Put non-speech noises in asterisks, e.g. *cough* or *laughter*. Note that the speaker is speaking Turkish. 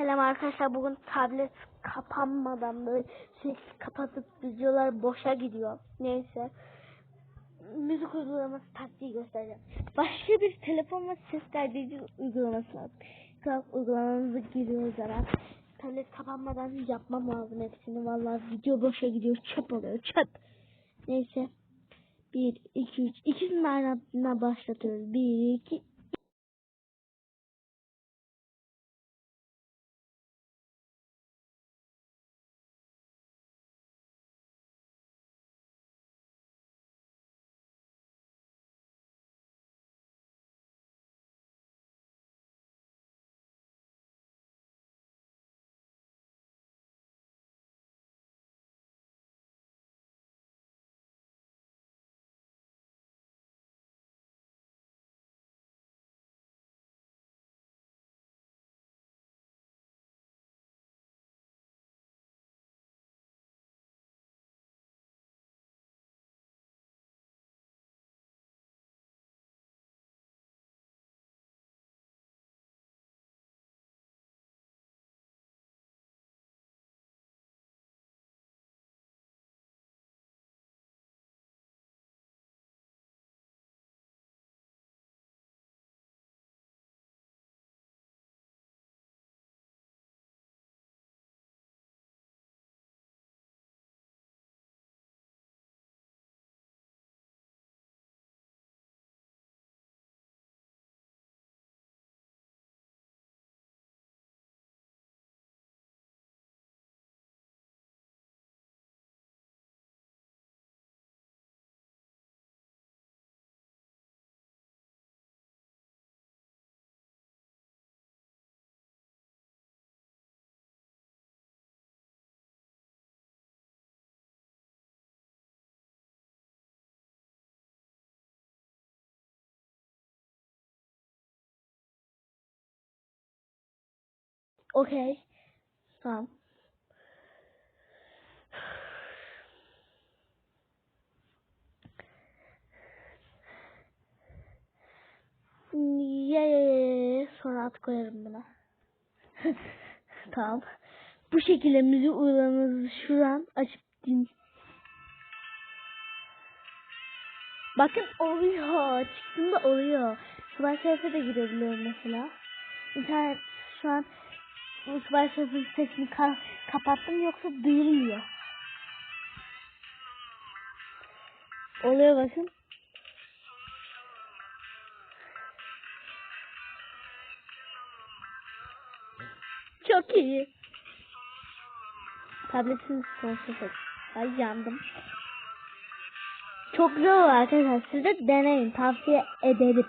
Selam arkadaşlar bugün tablet kapanmadan böyle sürekli kapatıp videolar boşa gidiyor. Neyse. Müzik uygulaması taktiği göstereceğim. Başka bir telefon ve ses kaydedici uygulaması var. Kalk uygulamamıza giriyoruz hemen. Tablet kapanmadan yapmam lazım hepsini. Vallahi video boşa gidiyor. Çöp oluyor. Çöp. Neyse. 1, 2, 3. İkisini aynı anda başlatıyoruz. 1, 2, Okey. Tamam. Ye ye ye sonra at koyarım buna. *laughs* tamam. Bu şekilde müzik uygulamamızı şuradan açıp din. Bakın oluyor. Çıktığında oluyor. Subay sayfa da girebiliyorum mesela. İnternet şu an Subay sayfanın sesini ka- kapattım yoksa duyulmuyor. Oluyor bakın. Çok iyi. Tabletin sonsuza Ay yandım. Çok güzel olur arkadaşlar. Siz de deneyin. Tavsiye ederim.